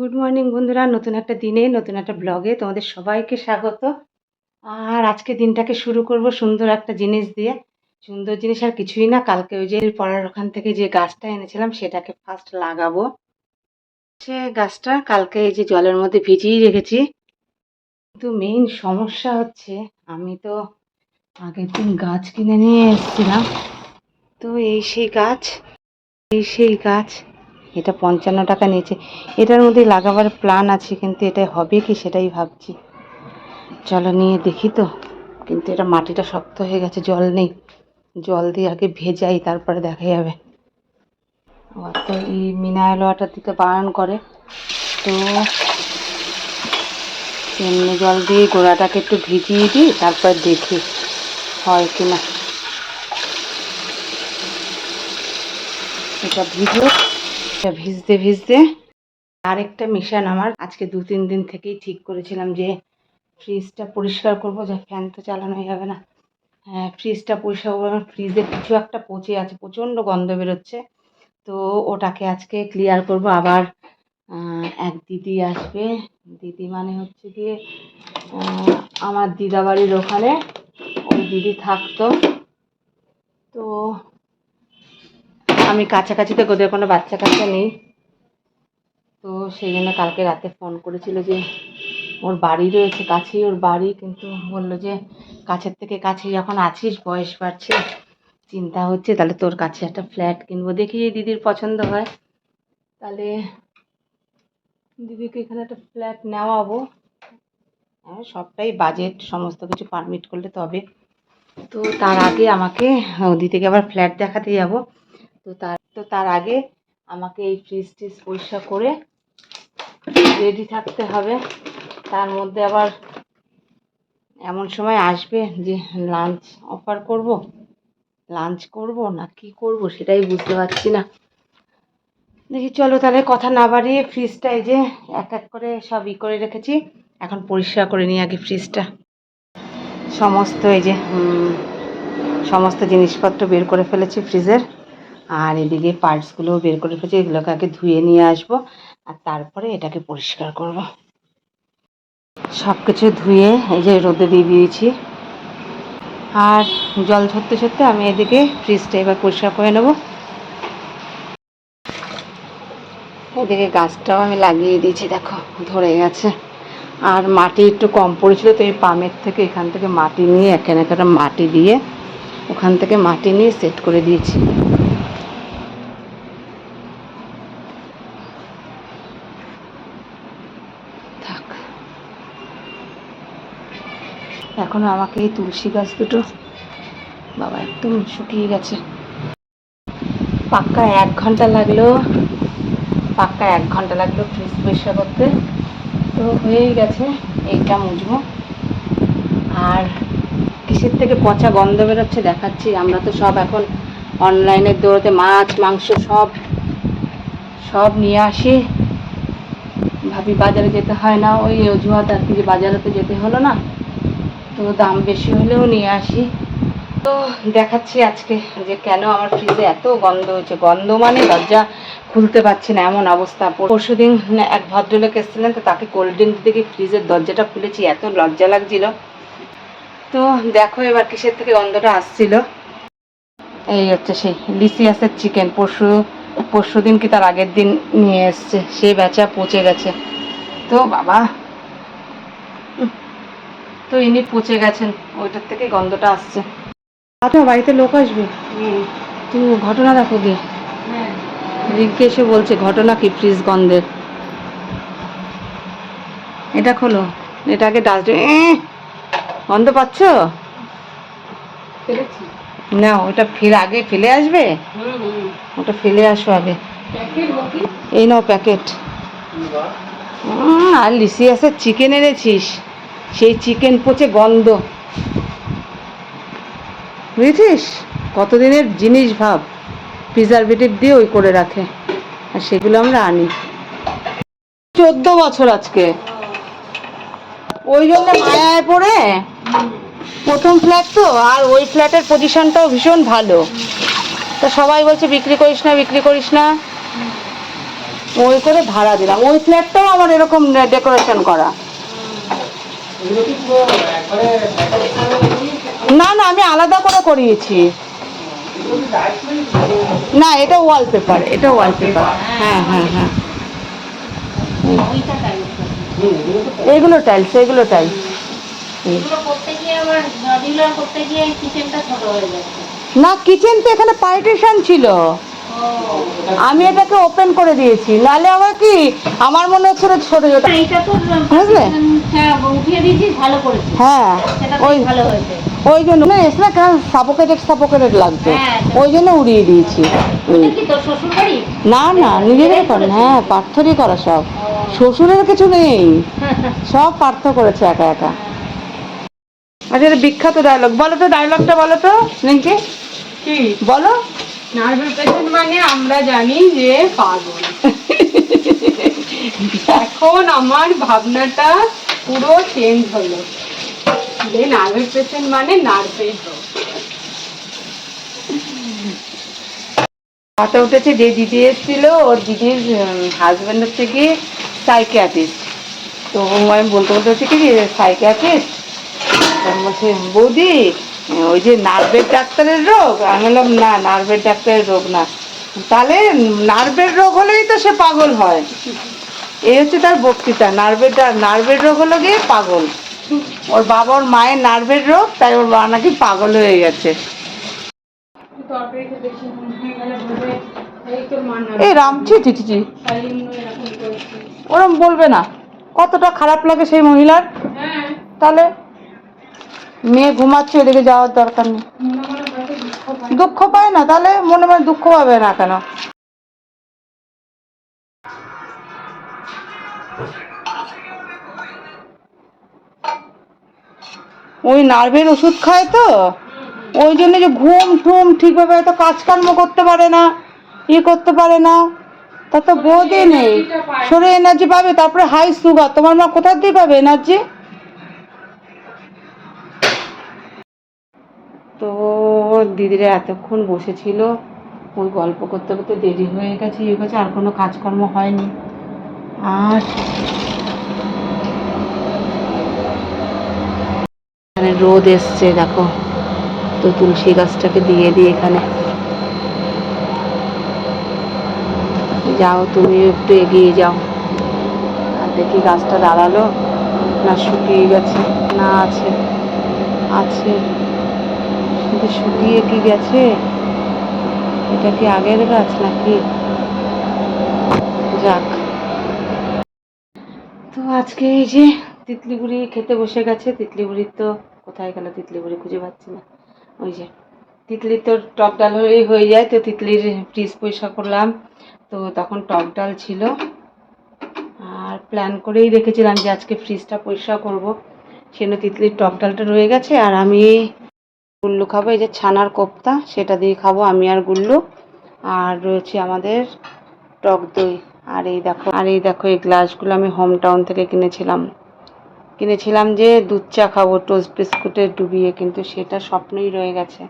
Good morning বন্ধুরা। নতুন একটা দিনে, নতুন একটা ব্লগে তোমাদের সবাইকে স্বাগত। আর আজকে দিনটাকে শুরু করব সুন্দর একটা জিনিস দিয়ে। সুন্দর জিনিস আর কিছুই না, কালকে ওই যে পড়ার ওখান থেকে যে গাছটা এনেছিলাম, সেটাকে ফার্স্ট লাগাবো। সে গাছটা কালকে এই যে জলের মধ্যে ভিজিয়ে রেখেছি। কিন্তু মেইন সমস্যা হচ্ছে, আমি তো আগের দিন গাছ কিনে নিয়ে এসেছিলাম। তো এই সেই গাছ, এই সেই গাছ এটা পঞ্চান্ন টাকা নিয়েছে। এটার মধ্যে লাগাবার প্ল্যান আছে, কিন্তু এটা হবে কি সেটাই ভাবছি। চলো নিয়ে দেখি তো। কিন্তু এটা মাটিটা শক্ত হয়ে গেছে, জল নেই। জল দিয়ে আগে ভেজাই, তারপরে দেখা যাবে। আবার তো এই মিনারেল ওয়াটার দিতে বারণ করে। তো এমনি জল দিয়ে গোড়াটাকে একটু ভিজিয়ে দিই, তারপর দেখি হয় কি না। এটা ভিজো ভিজতে ভিজতে আরেকটা মিশন আমার। আজকে দু, তিন দিন থেকেই ঠিক করেছিলাম যে ফ্রিজটা পরিষ্কার করব, যা ফ্যান তো চালানো যাবে না। হ্যাঁ ফ্রিজটা পরিষ্কার করব ফ্রিজে কিছু একটা পচে আছে, প্রচণ্ড গন্ধ বেরোচ্ছে। তো ওটাকে আজকে ক্লিয়ার করব, আবার এক দিদি আসবে। দিদি মানে হচ্ছে গিয়ে আমার দিদাবাড়ির ওখানে। ওই দিদি থাকতো। তো আমি কাছাকাছি তো ওদের কোনো বাচ্চা কাচ্চা নেই। তো সেই জন্য কালকে রাতে ফোন করেছিল যে ওর বাড়ি রয়েছে, কাছেই ওর বাড়ি, কিন্তু বলল যে কাছের থেকে কাছে যখন আছিস, বয়স বাড়ছে, চিন্তা হচ্ছে, তাহলে তোর কাছে একটা ফ্ল্যাট কিনবো। দেখি যদি দিদির পছন্দ হয়। তাহলে দিদিকে এখানে একটা ফ্ল্যাট নেওয়াবো। হ্যাঁ সবটাই বাজেট সমস্ত কিছু পারমিট করলে তবে। তো তার আগে আমাকে দিদিকে আবার ফ্ল্যাট দেখাতে যাব। তো তার তো তার আগে আমাকে এই ফ্রিজ টিজ পরিষ্কার করে রেডি থাকতে হবে। তার মধ্যে আবার এমন সময় আসবে যে লাঞ্চ অফার করব। লাঞ্চ করব না কি করব সেটাই বুঝতে পারছি না। দেখি, চলো তাহলে কথা না বাড়িয়ে ফ্রিজটা এই যে এক এক করে সব ই করে রেখেছি। এখন পরিষ্কার করে নিই আগে ফ্রিজটা সমস্ত এই যে সমস্ত জিনিসপত্র বের করে ফেলেছি ফ্রিজের আর এদিকে পার্টসগুলোও বের করে ফেলেছি, এগুলোকে আগে ধুয়ে নিয়ে আসব, আর তারপরে এটাকে পরিষ্কার করব। সব কিছু ধুয়ে এই যে রোদে দিয়ে দিয়েছি। আর জল ঝরতে ঝরতে আমি এদিকে ফ্রিজটা এবার পরিষ্কার করে নেব। এদিকে গাছটাও আমি লাগিয়ে দিয়েছি, দেখো, ধরে গেছে। আর মাটি একটু কম পড়েছিল, তো এই পামের থেকে এখান থেকে মাটি নিয়ে এখানে একটা মাটি দিয়ে ওখান থেকে মাটি নিয়ে সেট করে দিয়েছি থাক এখন আমাকে এই তুলসী গাছ দুটো বাবা একদম শুকিয়ে গেছে। পাক্কা এক ঘণ্টা লাগল, পাক্কা এক ঘণ্টা লাগল ফ্রিজ পরিষ্কার করতে। তো হয়েই গেছে, এইটা মুজবো আর কিসের থেকে পচা গন্ধ বেরোচ্ছে দেখাচ্ছি, আমরা তো সব এখন অনলাইনের দৌড়তে মাছ, মাংস সব সব নিয়ে আসি। ভাবি বাজারে যেতে হয় না, ওই অজুহাত আর কি যে বাজারে তো যেতে হলো না। তো দাম বেশি হলেও নিয়ে আসি। তো দেখাচ্ছি আজকে যে কেন আমার ফ্রিজে এত গন্ধ হয়েছে। গন্ধ মানে দরজা খুলতে পারছি না, এমন অবস্থা। পরশু দিন এক ভদ্রলোক এসেছিলেন, তো তাকে কোল্ড ড্রিঙ্ক দেখে ফ্রিজের দরজাটা খুলেছি, এত লজ্জা লাগছিল। তো দেখো এবার কিসের থেকে গন্ধটা আসছিল। এই হচ্ছে সেই লিসিয়াসের চিকেন পরশু পরশু দিন কি তার আগের দিন নিয়ে এসছে, সেই বেচা পচে গেছে। তো বাবা তো ইনি পচে গেছেন ওইটার থেকে গন্ধটা আসছে। আচ্ছা বাড়িতে লোক আসবে? তুমি ঘটনা দেখো গিয়ে। রিঙ্কি এসে বলছে ঘটনা কি ফ্রিজ গন্ধের? এটা খোলো। এটাকে ডাস্টবিন গন্ধ পাচ্ছ? না ওটা ফেলে আগে ফেলে আসবে? ওটা ফেলে আসো আগে। এই নাও প্যাকেট। আর লিসিয়াসের চিকেন এনেছিস। সেই চিকেন পচে গন্ধ। বুঝেছিস? কতদিনের জিনিস ভাব। প্রিজারভেটিভ দিয়ে ওই করে রাখে। আর সেগুলো আমরা আনি। চোদ্দ বছর আজকে। ওই জন্য মায়ায় পড়ে? প্রথম ফ্ল্যাট তো, আর ওই ফ্ল্যাটের পজিশনটাও ভীষণ ভালো। তা সবাই বলছে, বিক্রি করিস না, বিক্রি করিস না। ওই করে ভাড়া দিলাম। ওই ফ্ল্যাটটাও আমার এরকম ডেকোরেশন করা এগুলো কি পুরো একবারে ব্যাটারি ছাড়া লাগিয়েছে? না না আমি আলাদা করে করিয়েছি। না এটা ওয়ালপেপার এটা ওয়ালপেপার হ্যাঁ হ্যাঁ হ্যাঁ। এগুলো টাইলস এগুলো টাইলস এগুলো করতে গিয়ে আবার মডিউলার করতে গিয়ে কিচেনটা ছোট হয়ে যাচ্ছে। না কিচেন তো এখানে পার্টিশন ছিল। আমি এটাকে ওপেন করে দিয়েছি। নাহলে আবার কি? আমার মনে হচ্ছিল ছোট ছোট। বুঝলে? হ্যাঁ, উঠিয়ে দিয়েছিস ভালো করেছিস সেটা ওই তো ভালো হয়েছে। ওই জন্য না এসে না সাপোকেটেড সাপোকেটেড লাগছে। ওই জন্য উড়িয়ে দিয়েছি। হুম। এটা কি তোর শ্বশুর বাড়ি না না নিজেরাই করেন হ্যাঁ পার্থরই করা সব। শ্বশুরের কিছু নেই। সব পার্থ করেছে একা একা। আচ্ছা এটা বিখ্যাত ডায়লগ বলো তো ডায়লগটা বলো তো রিঙ্কি। কি? বলো। পেশেন্ট মানে আমরা জানি যে পাগল। এখন আমার ভাবনাটা পুরো চেঞ্জ হলো। যে নার্ভের পেশেন্ট মানে নার্ভের রোগ। হাতে উঠেছে যে দিদি এসেছিল, ওর দিদির হাজব্যান্ড হচ্ছে কি সাইকিয়াট্রিস্ট তো আমি বলতে বলতে হচ্ছে কি সাইকিয়াট্রিস্ট বলছে, বৌদি, ওই যে নার্ভের ডাক্তারের রোগ? আমি বললাম, না, নার্ভের ডাক্তারের রোগ না। তাহলে নার্ভের রোগ হলেই তো সে পাগল হয়। এই হচ্ছে তার বক্তৃতা, নার্ভের নার্ভের রোগ হলো গিয়ে পাগল। ওর বাবা ওর মায়ের নার্ভের রোগ, তাই ওর বাবা নাকি পাগল হয়ে গেছে। এই রামছি চিঠি ওরম বলবে না। কতটা খারাপ লাগে সেই মহিলার। তাহলে মেয়ে ঘুমাচ্ছে ওদিকে যাওয়ার দরকার নেই। দুঃখ পায় না, তাহলে মনে মনে দুঃখ পাবে না কেন? ওই নার্ভের ওষুধ খায় তো ওই জন্য যে ঘুম ঠুম ঠিকভাবে হয়তো কাজকর্ম করতে পারে না ই করতে পারে না তা তো বোধই নেই। শরীরে এনার্জি পাবে তারপরে হাই সুগার তোমার মা কোথার দিয়ে পাবে এনার্জি তো দিদিরা এতক্ষণ বসেছিল ওই গল্প করতে করতে দেরি হয়ে গেছে ইয়ে গেছে আর কোনো কাজকর্ম হয়নি। আর রোদ এসছে, দেখো। তো তুলসী গাছটাকে দিয়ে দিই এখানে। যাও তুমি একটু এগিয়ে যাও। আর দেখি গাছটা দাঁড়াল না শুকিয়ে গেছে? না আছে। আছে। কিন্তু শুকিয়ে কি গেছে? এটা কি আগের গাছ নাকি? যাক। তো আজকে এই যে তিতলিগুড়ি খেতে বসে গেছে। তিতলিগুড়ির তো কোথায় গেল তিতলিগুড়ি খুঁজে পাচ্ছি না। ওই যে, তিতলির তো টক ডাল হয়ে যায়, তো তিতলির ফ্রিজ পরিষ্কার করলাম। তো তখন টক ডাল ছিল। আর প্ল্যান করেই রেখেছিলাম যে আজকে ফ্রিজটা পরিষ্কার করব। সেজন্য তিতলির টক ডালটা রয়ে গেছে। আর আমি গুল্লু খাব, এই যে ছানার কোপ্তা, সেটা দিয়ে খাব আমি আর গুল্লু। আর রয়েছে আমাদের টক দই। আর এই দেখো, আর এই দেখো, এই গ্লাসগুলো আমি হোম টাউন থেকে কিনেছিলাম। কিনেছিলাম যে দুধ চা খাব টোস্ট বিস্কুটে ডুবিয়ে কিন্তু সেটা স্বপ্নই রয়ে গেছে।